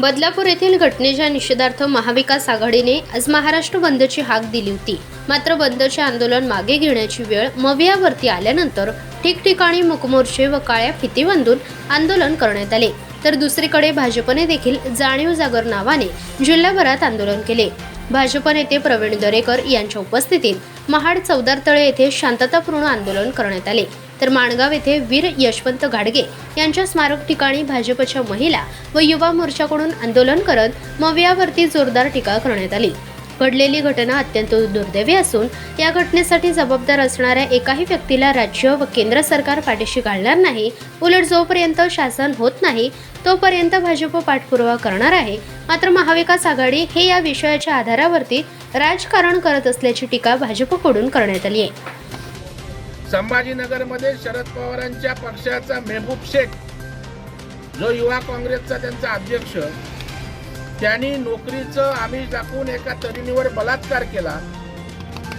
बदलापूर येथील घटनेच्या निषेधार्थ महाविकास आघाडीने आज महाराष्ट्र बंदची हाक दिली होती. मात्र बंदचे आंदोलन मागे घेण्याची वेळ मवियावरती आल्यानंतर ठिकठिकाणी मुकमोर्चे व काळ्या फिती बांधून आंदोलन करण्यात आले. तर दुसरीकडे भाजपने देखील जाणीव जागर नावाने जिल्हाभरात आंदोलन केले. भाजप नेते प्रवीण दरेकर यांच्या उपस्थितीत महाड चौदार तळे येथे शांततापूर्ण आंदोलन करण्यात आले. तर माणगाव येथे वीर यशवंत गाडगे यांच्या स्मारक ठिकाणी भाजपच्या महिला व युवा मोर्चाकडून आंदोलन करत मवियावरती जोरदार टीका करण्यात आली. घडलेली घटना अत्यंत दुर्दैवी असून या घटनेसाठी जबाबदार असणाऱ्या एकाही व्यक्तीला राज्य व केंद्र सरकार पाठीशी घालणार नाही उलट जोपर्यंत शासन होत नाही तोपर्यंत भाजप पाठपुरावा करणार आहे. मात्र महाविकास आघाडी हे या विषयाच्या आधारावरती राजकारण करत असल्याची टीका भाजपकडून करण्यात आली आहे. संभाजीनगरमध्ये शरद पवारांच्या पक्षाचा मेहबूब शेख जो युवा काँग्रेसचा त्यांचा अध्यक्ष त्यांनी नोकरीचं आमिष दाखवून एका तरुणीवर बलात्कार केला.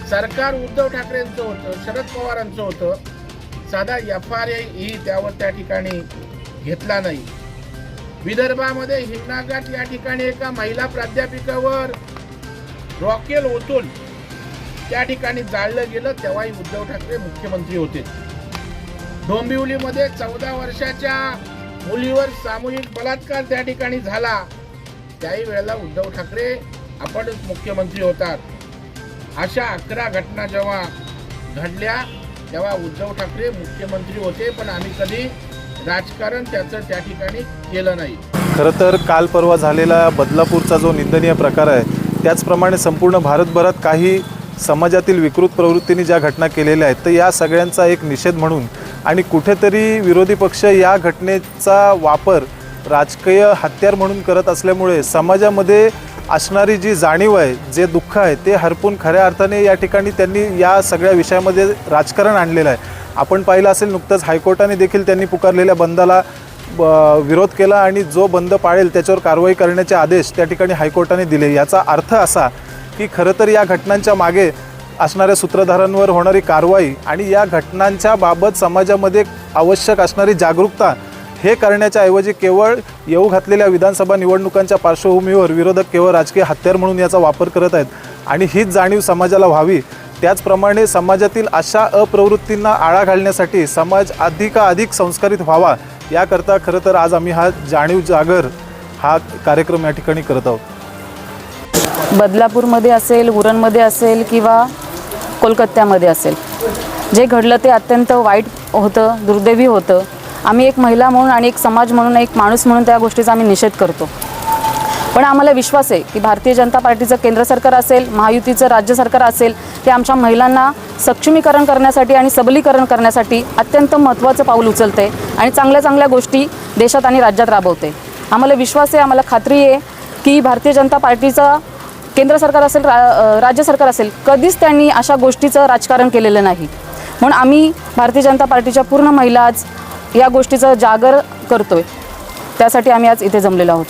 सरकार उद्धव ठाकरेंचं होतं शरद पवारांचं होतं. साधा एफ आर ही त्यावर त्या ठिकाणी घेतला नाही. विदर्भामध्ये हिंगणाघाट या ठिकाणी एका महिला प्राध्यापिकावर रॉकेल ओतून त्या ठिकाणी जाळलं गेलं तेव्हाही उद्धव ठाकरे मुख्यमंत्री होते. डोंबिवलीमध्ये चौदा वर्षाच्या मुलीवर सामूहिक बलात्कार त्या ठिकाणी झाला. त्याही वेळेला उद्धव ठाकरे आपणच मुख्यमंत्री होतात. अशा अकरा घटना जेव्हा घडल्या तेव्हा उद्धव ठाकरे मुख्यमंत्री होते पण आम्ही कधी राजकारण त्याचं त्या ठिकाणी केलं नाही. खरं तर काल परवा झालेला बदलापूरचा जो निंदनीय प्रकार आहे त्याचप्रमाणे संपूर्ण भारतभरात काही समाजातील विकृत प्रवृत्तीने ज्या घटना केलेल्या आहेत तर या सगळ्यांचा एक निषेध म्हणून आणि कुठेतरी विरोधी पक्ष या घटनेचा वापर राजकीय हत्यार म्हणून करत असल्यामुळे समाजामध्ये असणारी जी जाणीव आहे जे दुःख आहे ते हरपून खऱ्या अर्थाने या ठिकाणी त्यांनी या सगळ्या विषयामध्ये राजकारण आणलेलं आहे. आपण पाहिलं असेल नुकतंच हायकोर्टाने देखील त्यांनी पुकारलेल्या बंदाला ब विरोध केला आणि जो बंद पाळेल त्याच्यावर कारवाई करण्याचे आदेश त्या ठिकाणी हायकोर्टाने दिले. याचा अर्थ असा की खरं तर या घटनांच्या मागे असणाऱ्या सूत्रधारांवर होणारी कारवाई आणि या घटनांच्या बाबत समाजामध्ये आवश्यक असणारी जागरूकता हे करण्याच्या ऐवजी केवळ येऊ घातलेल्या विधानसभा निवडणुकांच्या पार्श्वभूमीवर विरोधक केवळ राजकीय हत्यार म्हणून याचा वापर करत आहेत. आणि हीच जाणीव समाजाला व्हावी. त्याचप्रमाणे समाजातील अशा अप्रवृत्तींना आळा घालण्यासाठी समाज अधिकाधिक संस्कारित व्हावा याकरता खरं तर आज आम्ही हा जाणीव जागर हा कार्यक्रम या ठिकाणी करत आहोत. बदलापूरमध्ये असेल उरणमध्ये असेल किंवा कोलकात्यामध्ये असेल. जे घडलं ते अत्यंत वाईट होतं दुर्दैवी होतं. आम्ही एक महिला म्हणून आणि एक समाज म्हणून एक माणूस म्हणून त्या गोष्टीचा आम्ही निषेध करतो. पण आम्हाला विश्वास आहे की भारतीय जनता पार्टीचं केंद्र सरकार असेल महायुतीचं राज्य सरकार असेल ते आमच्या महिलांना सक्षमीकरण करण्यासाठी आणि सबलीकरण करण्यासाठी अत्यंत महत्त्वाचं पाऊल उचलते आणि चांगल्या चांगल्या गोष्टी देशात आणि राज्यात राबवते आम्हाला विश्वास आहे आम्हाला खात्री आहे की भारतीय जनता पार्टीचा केंद्र सरकार असेल रा राज्य सरकार असेल कधीच त्यांनी अशा गोष्टीचं राजकारण केलेलं नाही. म्हणून आम्ही भारतीय जनता पार्टीच्या पूर्ण महिला आज या गोष्टीचं जागर करतोय. त्यासाठी आम्ही आज इथे जमलेलो आहोत.